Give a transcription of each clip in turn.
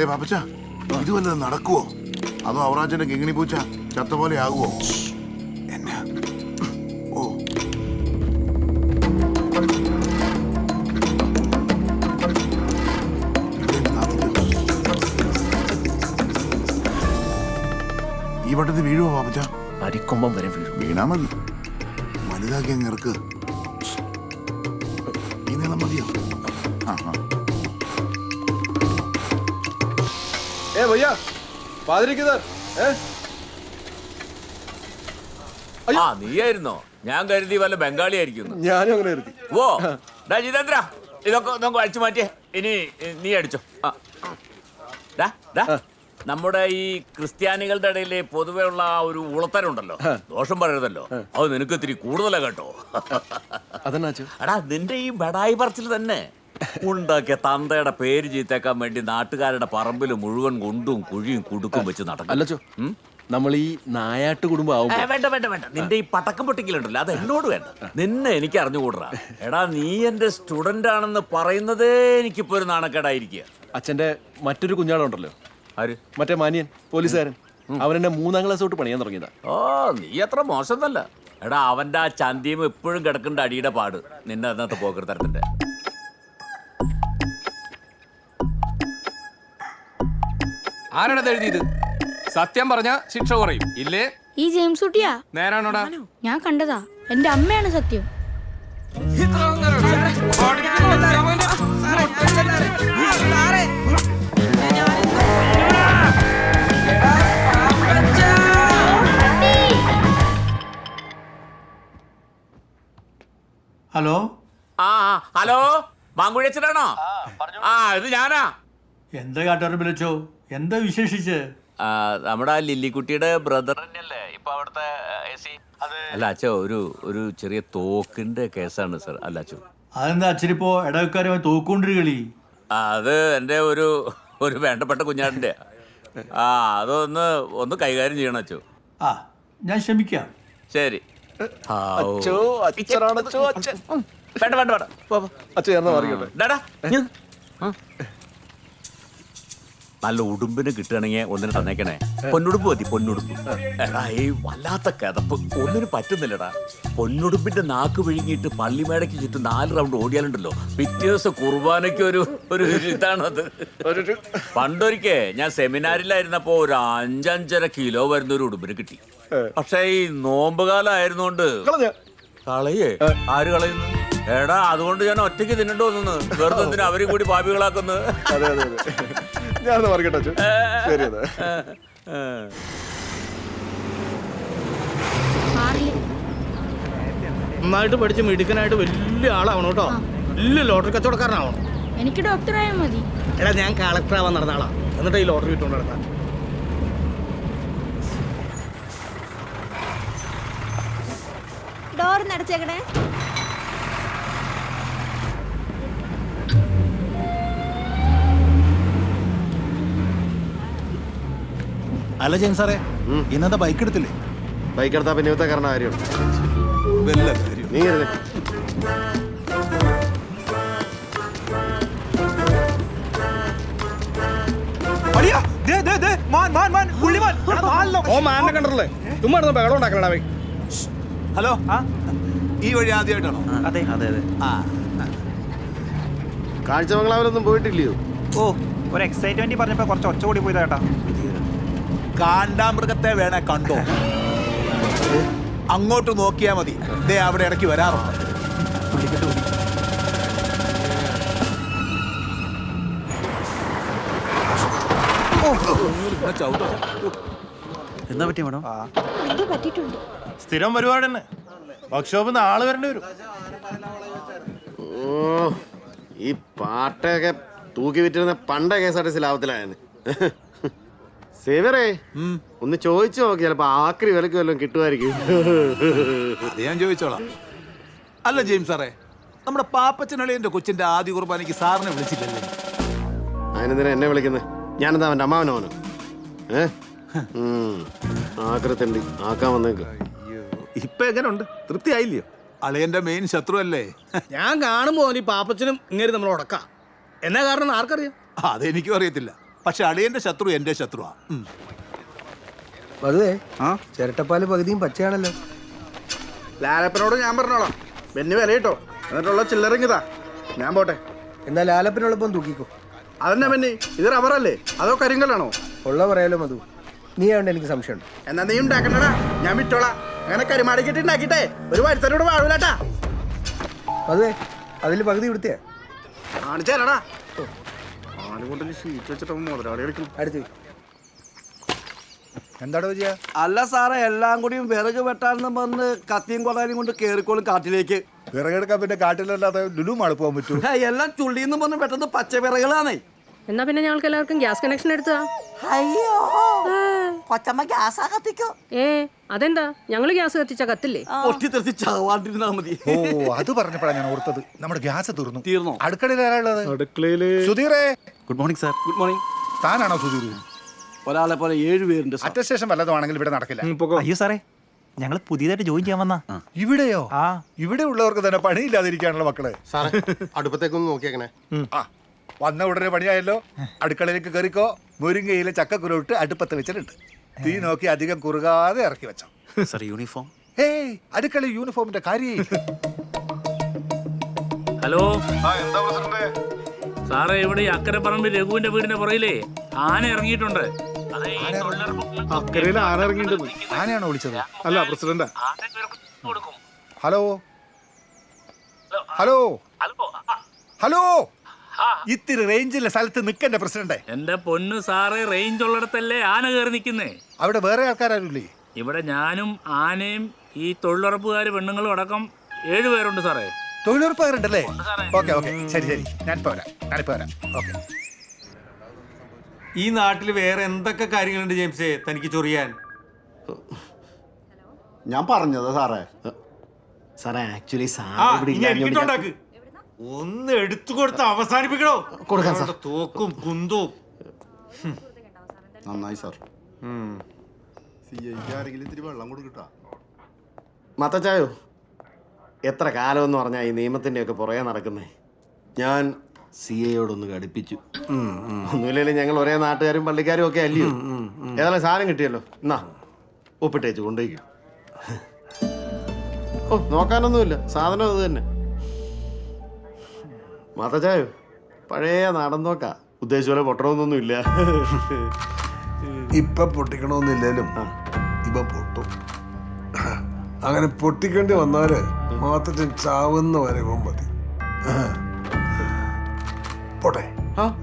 അതെ പാപ്പച്ച ഇത് വല്ലതും നടക്കുവോ? അതോ അവറാച്ചന്റെ കിങ്ങിണി പൂച്ച ചത്ത പോലെ ആകുവോ? എന്നാ? ഓ. ഈ വട്ടത്തിൽ വീഴുവോ പാപ്പച്ച? അരിക്കൊമ്പം വരെ വീഴും. വീണാ മതി. വലുതാക്കി അങ്ങ് ഈ നീളം മതിയോ? ആ ആ. भैया പാതിരി കിതർ ഏ? ആ നീയായിരുന്നോ? ഞാൻ കരുതി വല്ല ബംഗാളി ആയിരിക്കുന്നു. ഞാനും അങ്ങനെ കരുതി. ഓ ഡാ ജിതേന്ദ്ര ഇതൊക്കെ നമുക്ക് അടിച്ചു മാറ്റിയേ. ഇനി നീ അടിച്ചോ. ആ. ഡാ നമ്മുടെ ഈ ക്രിസ്ത്യാനികളുടെ ഇടയിലെ പൊതുവെ ഉള്ള ആ ഒരു ഉളത്തരുണ്ടല്ലോ. ദോഷം പറയരുതല്ലോ. അത് നിനക്ക് ഇത്തിരി കൂടുതലാണ് കേട്ടോ. അതെന്നാ എടാ നിന്റെ ഈ ബടായി പറച്ചിൽ തന്നെ ഉണ്ടാക്കിയ തന്തയുടെ പേര് ചീത്തേക്കാൻ വേണ്ടി നാട്ടുകാരുടെ പറമ്പിൽ മുഴുവൻ കൊണ്ടും കുഴിയും കുടുക്കും വെച്ച് നടക്കും. അല്ലച്ചോ നമ്മൾ ഈ നായാട്ട് കുടുംബം വേണ്ട വേണ്ട വേണ്ട. നിന്റെ ഈ പടക്കം പൊട്ടിക്കലുണ്ടല്ലോ അത് എന്നോട് വേണ്ട. നിന്നെ എനിക്ക് അറിഞ്ഞുകൂടാ. എടാ നീ എന്റെ സ്റ്റുഡന്റ് ആണെന്ന് പറയുന്നതേ എനിക്കിപ്പോ ഒരു നാണക്കേടായിരിക്കുക. അച്ഛന്റെ മറ്റൊരു കുഞ്ഞാളുണ്ടല്ലോ. ആര്? മറ്റേ മാനിയൻ പോലീസുകാരൻ. അവൻ എന്നെ മൂന്നാം ക്ലാസ് തൊട്ട് പണിയാൻ തുടങ്ങിയതാ. ഓ നീ അത്ര മോശമൊന്നല്ല എടാ അവന്റെ ആ ചന്തിയും എപ്പോഴും കിടക്കേണ്ട അടിയുടെ പാട്. നിന്നെ അതിനകത്ത് പോക്കരുത്തരത്തിന്റെ ആരാണത് എഴുതിയത്? സത്യം പറഞ്ഞ ശിക്ഷ കുറയും. ഇല്ലേ? ഈ ജെയിംസ് കുട്ടിയാ? നേരാണോടാ? ഞാൻ കണ്ടതാ. എന്റെ അമ്മയാണ് സത്യം. ഹലോ? ആ ഹലോ? മാങ്കുഴിയച്ചനാണോ? ആ ഇത് ഞാനാ. എന്താ കാട്ടുകാരൻ വിളിച്ചോ? എന്താ വിശേഷിച്ച്? നമ്മടെ ആ ലില്ലിക്കുട്ടിയുടെ ബ്രദർ തന്നെയല്ലേ? ഇപ്പൊ അവിടുത്തെ എസി അല്ല അച്ഛ ഒരു ഒരു ചെറിയ തോക്കിന്റെ കേസാണ് സർ. അല്ല അച്ഛ. അതെന്താ അച്ഛനിപ്പോ ഇടവക്കാരുമായി തോക്കുകൊണ്ടിരിക്കളി കളി അത് എന്റെ ഒരു ഒരു വേണ്ടപ്പെട്ട കുഞ്ഞാടിന്റെ ആ അതൊന്ന് ഒന്ന് കൈകാര്യം ചെയ്യണം അച്ഛോ. ആ ഞാൻ ശ്രമിക്കാം ശരി. അച്ഛോ അച്ഛൻ. വേണ്ട വേണ്ട വേണ്ട. അച്ഛൻ എന്നാ ആ. നല്ല ഉടുമ്പിന് കിട്ടുകയാണെങ്കിൽ ഒന്നിനെ തന്നേക്കണേ. പൊന്നുടുപ്പ് മതി എടാ ഈ വല്ലാത്ത കിതപ്പ്. ഒന്നിനും പറ്റുന്നില്ലടാ. പൊന്നുടുപ്പിന്റെ നാക്ക് വിഴുങ്ങിയിട്ട് പള്ളിമേടയ്ക്ക് ചുറ്റും നാല് റൗണ്ട് ഓടിയാലുണ്ടല്ലോ. പിറ്റേ ദിവസം കുർബാനയ്ക്ക് ഒരു ഒരു ഇതാണത്. പണ്ടൊരിക്കേ ഞാൻ സെമിനാറിലായിരുന്നപ്പോ ഒരു അഞ്ചഞ്ചര കിലോ വരുന്ന ഒരു ഉടുമ്പിന് കിട്ടി. പക്ഷേ ഈ നോമ്പ് കാലം ആയിരുന്നോണ്ട് കളയേ ആര് കളയുന്നു? എടാ അതുകൊണ്ട് ഞാൻ ഒറ്റയ്ക്ക് തിന്നിട്ട് നിന്ന് വെറുതെ എന്തിനാ അവരും കൂടി പാപികളാക്കുന്നത്? ഞാനൊന്ന് മാറിക്കട്ടെ ശരി നന്നായിട്ട് പഠിച്ച് മിടുക്കനായിട്ട് വലിയ ആളാവണം കേട്ടോ. വലിയ ലോട്ടറി കച്ചവടക്കാരനാവണം. എനിക്ക് ഡോക്ടറായാൽ മതി. എടാ ഞാൻ കളക്ടർ ആവാൻ നടന്ന ആളാ. എന്നിട്ട് ഈ ലോട്ടറി കിട്ടുകൊണ്ട് നടക്കാം. ഡോർ നടച്ചേക്കണേ അല്ല ജെയിൻ സാറേ ഇന്നത്തെ ബൈക്ക് എടുത്തില്ലേ? ബൈക്ക് എടുത്താ പിന്നെ ഇവത്തെ കാരണം വല്ല കാര്യം. നീ ഹലോ ഈ വഴി ആദ്യമായിട്ടാണോ? അതെ അതെ അതെ. കാഴ്ചമംഗലാവിലൊന്നും പോയിട്ടില്ലയോ? ഓ ഒരു എക്സൈറ്റ്മെന്റ് പറഞ്ഞപ്പോ കുറച്ച് ഒച്ച കൂടി പോയതാ കേട്ടാ. കാണ്ടാമൃഗത്തെ വേണേ കണ്ടോ? അങ്ങോട്ട് നോക്കിയാ മതി. ഇതേ അവിടെ ഇടയ്ക്ക് വരാറുണ്ട്. എന്താ പറ്റിയ മേഡം? സ്ഥിരം പരിപാടി തന്നെ വർക്ക്ഷോപ്പിൽ നിന്ന് ആൾ വരേണ്ടി വരും. ഓ ഈ പാട്ടൊക്കെ തൂക്കി വിറ്റിരുന്ന പണ്ട കെ എസ് ആർ ടി സി ലാഭത്തിലായെന്ന് സേവറേ ഒന്ന് ചോദിച്ചു നോക്കി ചിലപ്പോ ആക്രി വിലക്ക് വല്ലതും കിട്ടുമായിരിക്കും. അത് ഞാൻ ചോദിച്ചോളാം. അല്ല ജെയിംസ് സാറേ നമ്മുടെ പാപ്പച്ചനളിയന്റെ കൊച്ചിന്റെ ആദ്യ കുർബാനയ്ക്ക് സാറിനെ വിളിച്ചില്ലല്ലേ? അതിനെന്തിനാ എന്നെ വിളിക്കുന്നത് ഞാനെന്താ അവന്റെ അമ്മാവനോനോ ഏ. ആക്രത്തണ്ടി ആക്കാൻ വന്നേക്ക്. ഇപ്പൊ എങ്ങനെയുണ്ട് തൃപ്തി ആയില്ലയോ അളിയന്റെ മെയിൻ ശത്രു അല്ലേ ഞാൻ കാണുമ്പോ ഈ പാപ്പച്ചനും ഇങ്ങനെ നമ്മൾ ഉടക്കാം. എന്നാ കാരണം ആർക്കറിയാം? അതെനിക്കും അറിയത്തില്ല. പക്ഷെ അളിയന്റെ ശത്രു എന്റെ ശത്രുവാ. ഉം. ആ? ചിരട്ടപ്പാൽ പകുതിയും പച്ചയാണല്ലോ. ലാലപ്പനോട് ഞാൻ പറഞ്ഞോളാം. വെന്നു വില കിട്ടോ എന്നിട്ടുള്ള ചില്ലറിങ്ങിതാ ഞാൻ പോട്ടെ. എന്നാൽ ലാലപ്പനോടൊപ്പം തൂക്കിക്കോ. അതന്നെ പിന്നെ ഇത് റബ്ബറല്ലേ? അതോ കരിങ്കല്ലാണോ? ഉള്ള പറയാലോ മധു. നീ ആവണ്ട എനിക്ക് സംശയമുണ്ട്. എന്നാ നീ ഉണ്ടാക്കണ്ടടാ. ഞാൻ വിറ്റോളാം. അങ്ങനെ കരിമാടി കെട്ടി ഉണ്ടാക്കിട്ടെ ഒരു വരുത്തനോട് വാഴൂലട്ടാ. അതെ അതിൽ പകുതി കൊടുത്തേ കാണിച്ചു ആലുകൊണ്ടിൽ ഷീറ്റ് വെച്ചിട്ട് മുതലാളി കളിക്കും. അടുത്ത്. എന്താടോ വിജയ? അല്ല സാറേ എല്ലാം കൂടി വിറക് വെട്ടാന്ന് പറഞ്ഞ് കത്തിയും കൊള്ളാനും കൊണ്ട് കേറിക്കോളും കാട്ടിലേക്ക്. വിറകെടുക്കാൻ പിന്നെ കാട്ടിലല്ലാതെ ലുലു ലുലുമാണ് പോകാൻ പറ്റൂ. എല്ലാം ചുള്ളിന്ന് പറഞ്ഞ് പെട്ടെന്ന് പച്ച വിറകളാണേ എന്നാ പിന്നെ ഞങ്ങൾക്ക് എല്ലാവർക്കും ഗ്യാസ് കണക്ഷൻ എടുത്താ അയ്യോ കൊച്ചമ്മ ഗ്യാസ് കത്തിക്കോ? ഏ അതെന്താ? ഞങ്ങൾ ഗ്യാസ് കത്തിച്ച കത്തില്ലേ? പൊട്ടി തെറിച്ച് ചാവാണ്ടിരുന്നാ മതി. ഓ അത് പറഞ്ഞപ്പോഴാണ് ഞാൻ ഓർത്തത്. നമ്മുടെ ഗ്യാസ് തീർന്നു. തീർന്നോ? അടുക്കളയിൽ ആരാളുള്ളത് അടുക്കളയിൽ സുധീറേ. Good morning sir good morning താനാണോ Sudheer ഒരാളെ പോലെ ഏഴ് പേരുണ്ട് സാർ അറ്റസ്റ്റേഷൻ വല്ലതുമാണെങ്കിൽ ഇവിടെ നടക്കില്ല. അയ്യോ സാറേ. ഞങ്ങൾ പുതിയതായിട്ട് ജോയിൻ ചെയ്യാൻ വന്നാ. ഇവിടെയോ? ആ. ഇവിടെ ഉള്ളവർക്ക് തന്നെ പണിയില്ലാതിരിക്കാനുള്ള മക്കളെ. സാറേ അടുപ്പത്തേക്കൊന്ന് നോക്കിയേക്കണേ. ആ വന്ന ഉടനെ പണിയായല്ലോ. അടുക്കളയിലേക്ക് കയറിക്കോ. മുരിങ്ങയിലെ ചക്കക്കുരുട്ട് അടുപ്പത്ത് വെച്ചിട്ടുണ്ട്. തീ നോക്കി അധികം കുറുകാതെ ഇറക്കി വെച്ചോ. സാർ യൂണിഫോം ഏയ് അടുക്കള യൂണിഫോമിന്റെ കാര്യം ഹലോ സാറേ ഇവിടെ ഈ അക്കരപ്പറമ്പിൽ രഘുവിന്റെ വീടിന്റെ പുറയിലേ ആന ഇറങ്ങിയിട്ടുണ്ട്. അക്കരയിൽ ഈ ഇറങ്ങിയിട്ടുണ്ട്. ആനയാണോ വിളിച്ചത്? അല്ല പ്രസിഡന്റ്. ഹലോ? Hello hello? ഇത്തിരി റേഞ്ചിലെ സ്ഥലത്ത് നിൽക്കണ്ട പ്രസിഡന്റ്. എന്റെ പൊന്നു സാറേ റേഞ്ച് ഉള്ളിടത്തല്ലേ ആന കയറി നിൽക്കുന്നേ അവിടെ വേറെ ആൾക്കാരല്ലേ ഇവിടെ ഞാനും ആനയും ഈ തൊഴിലുറപ്പുകാർ പെണ്ണുങ്ങളും അടക്കം ഏഴ് പേരുണ്ട് സാറേ തൊഴിലുറപ്പുകാരുണ്ടല്ലേ? Okay okay. ശരി ശരി. ഞാനിപ്പോ വരാം. ഞാനിപ്പോ വരാം. ഓക്കെ. ഈ നാട്ടിൽ വേറെ എന്തൊക്കെ കാര്യങ്ങളുണ്ട് ജെയിംസേ? തനിക്ക് ചൊറിയാൻ. ഞാൻ പറഞ്ഞതാ സാറേ. സാറേ ആക്ച്വലി എനിക്കിട്ടുണ്ടാക്ക് ഒന്ന് എടുത്തു കൊടുത്ത് അവസാനിപ്പിക്കണോ? കൊടുക്കാൻ സാർ. തോക്കും കുന്തവും. നന്നായി സാർ. മത്തച്ചായോ എത്ര കാലം എന്ന് പറഞ്ഞാൽ ഈ നിയമത്തിന്റെ ഒക്കെ പുറകെ നടക്കുന്നേ? ഞാൻ സി എയോടൊന്ന് കടുപ്പിച്ചു ഒന്നുമില്ലെങ്കിലും ഞങ്ങൾ ഒരേ നാട്ടുകാരും പള്ളിക്കാരും ഒക്കെ അല്ലയോ? ഏതായാലും സാധനം കിട്ടിയല്ലോ. എന്നാ ഒപ്പിട്ടേച്ച് കൊണ്ടുപോയിക്കും. ഓ നോക്കാനൊന്നുമില്ല. സാധനം അത് തന്നെ. മാത്തച്ചായോ പഴയ നാടൻ നോക്ക ഉദ്ദേശിച്ച പോലെ പൊട്ടണമെന്നൊന്നുമില്ല. ഇപ്പൊ പൊട്ടിക്കണമെന്നില്ലേലും ഇപ്പൊ അങ്ങനെ പൊട്ടിക്കേണ്ടി വന്നാൽ മാത്രത്തിൽ ചാവുന്ന വരെ മതി. പോട്ടെ. ആ.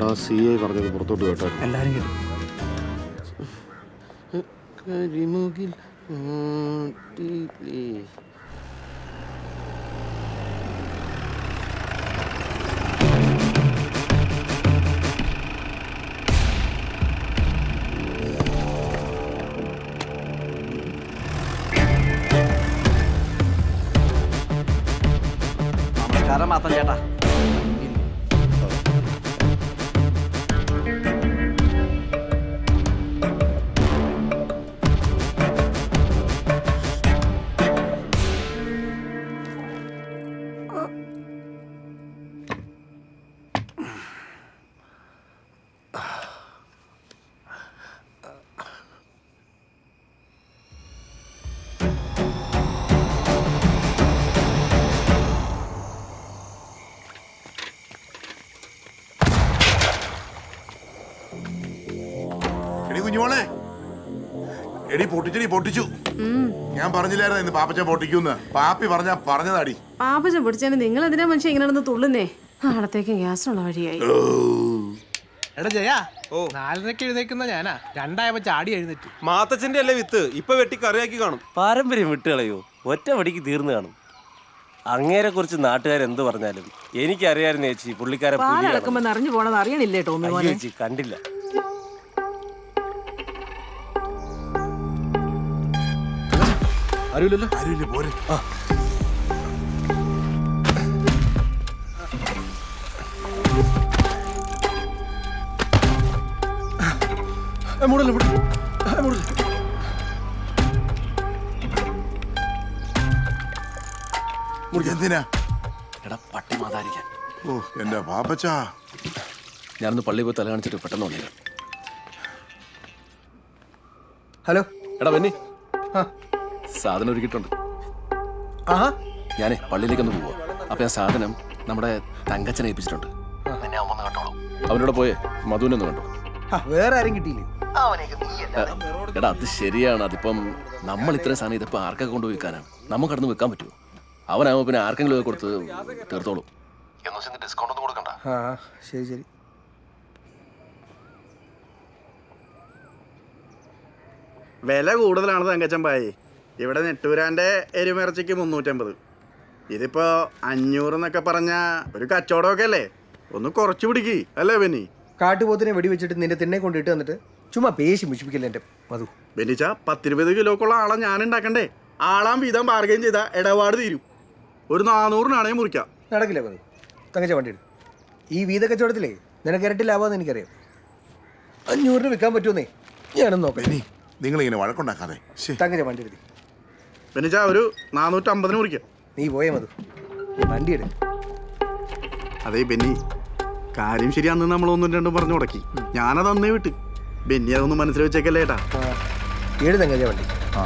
എടാ സി ഐ പറഞ്ഞത് പുറത്തോട്ട് കേട്ടോ. എല്ലാരും കേട്ടു. കരിമുകിൽ ആട്ടിലേ. നമസ്കാരം മാത്രം ചേട്ടാ. കുഞ്ഞുമോളെ. എടി പൊട്ടിച്ചടി പൊട്ടിച്ചു. ഞാൻ പറഞ്ഞില്ലായിരുന്നു ഇന്ന് പാപ്പച്ച പൊട്ടിക്കൂന്ന് പാപ്പി പറഞ്ഞ പറഞ്ഞതാടി. പാപ്പച്ചൻ പിടിച്ചതിന് നിങ്ങൾ എന്തിനാ മനുഷ്യൻ ഇങ്ങനെ നടന്ന് തുള്ളുന്നേ ഗ്യാസ് ഉള്ള വഴിയായി. എടാ ജയ ഓ നാലരക്ക് എഴുന്നേക്കുന്ന ഞാനാ. രണ്ടായപ്പോ ചാടി എഴുന്നേറ്റ്. മാത്തച്ഛന്റെ അല്ലേ വിത്ത്? ഇപ്പൊ വെട്ടി കറിയാക്കി കാണും. പാരമ്പര്യം വിട്ടുകളയോ ഒറ്റ വടിക്ക് തീർന്നു കാണും. അങ്ങേരെ കുറിച്ച് നാട്ടുകാർ എന്ത് പറഞ്ഞാലും എനിക്കറിയായിരുന്നു ചേച്ചി പുള്ളിക്കാരെ പോണത് അറിയണില്ലേ ടോമി കണ്ടില്ല. ആരുമില്ലല്ലോ? ആരുമില്ല പോരെ. ആ. എടാ ഓ പാപ്പച്ചാ ഞാനൊന്ന് പള്ളി പോയി തല കാണിച്ചിട്ട് പെട്ടെന്ന് വന്നില്ല ഹലോ? എടാ വന്നി ആ. സാധനം ഒരുക്കിയിട്ടുണ്ട്. ആ ഞാനേ പള്ളിയിലേക്കൊന്ന് പോവാ. അപ്പൊ ഞാൻ സാധനം നമ്മുടെ തങ്കച്ചനെ ഏൽപ്പിച്ചിട്ടുണ്ട്. അവനോട് പോയേ മധുവിനെ ഒന്ന് കണ്ടോ? ആ, വേറെ ആരും കിട്ടിയില്ലേ? എടാ അത് ശരിയാണ്. അതിപ്പം നമ്മൾ ഇത്രയും സാധനം ഇതിപ്പോ ആർക്കൊക്കെ കൊണ്ട് വിൽക്കാനാണ് നമുക്ക് കടന്ന് വിൽക്കാൻ പറ്റുമോ? അവനാവുമ്പോ പിന്നെ ആർക്കെങ്കിലും ഒക്കെ കൊടുത്ത് തീർത്തോളൂ. ഡിസ്കൗണ്ട് ഒന്നും കൊടുക്കണ്ട. ആ ശരി ശരി. വില കൂടുതലാണ് തങ്കച്ചമ്പായി? ഇവിടെ നെട്ടൂരാന്റെ എരുമിറച്ചിക്ക് മുന്നൂറ്റമ്പത്. ഇതിപ്പോ അഞ്ഞൂറ് എന്നൊക്കെ പറഞ്ഞ ഒരു കച്ചവടമൊക്കെ അല്ലേ? ഒന്ന് കുറച്ച് പിടിക്ക് അല്ലേ ബെന്നി? കാട്ടുപോത്തിനെ വെടിവെച്ചിട്ട് നിന്റെ തിന്നെ കൊണ്ടിട്ട് വന്നിട്ട് ചുമ്മാ പേശി മുഷിപ്പിക്കില്ല എന്റെ മധു. ബെന്നിച്ച പത്തിരുപത് കിലോക്കുള്ള ആളെ ഞാൻ ഉണ്ടാക്കണ്ടേ? ആളാം വീതം ബാർഗൈൻ ചെയ്ത ഇടപാട് തീരും. ഒരു നാനൂറിനാണെങ്കിൽ മുറിക്കാം. നടക്കില്ല മധു? തങ്കച്ച വണ്ടി എടുക്കും ഈ വീത കച്ചവടത്തിലേ നിനക്ക് ഇരട്ടി ലാഭമെന്ന് എനിക്കറിയാം. അഞ്ഞൂറിന് വിൽക്കാൻ പറ്റുമെന്നേ ഞാനൊന്ന് നോക്കാം. നിങ്ങൾ ഇങ്ങനെ വഴക്കുണ്ടാക്കാതെ. തങ്കച്ച വണ്ടി എടുത്തി ബെന്നിച്ച ഒരു നാനൂറ്റമ്പതിന് കുറിക്കാം നീ പോയേ മതു വണ്ടി എടു അതെ ബെന്നി കാര്യം ശരി അന്ന് നമ്മൾ ഒന്നും രണ്ടും പറഞ്ഞു മുടക്കി. ഞാനത് അന്നേ വിട്ട്. ബെന്നി അതൊന്നും മനസ്സിൽ വെച്ചേക്കല്ലേട്ടാ. ഏഴ് തങ്കച്ച വണ്ടി? ആ.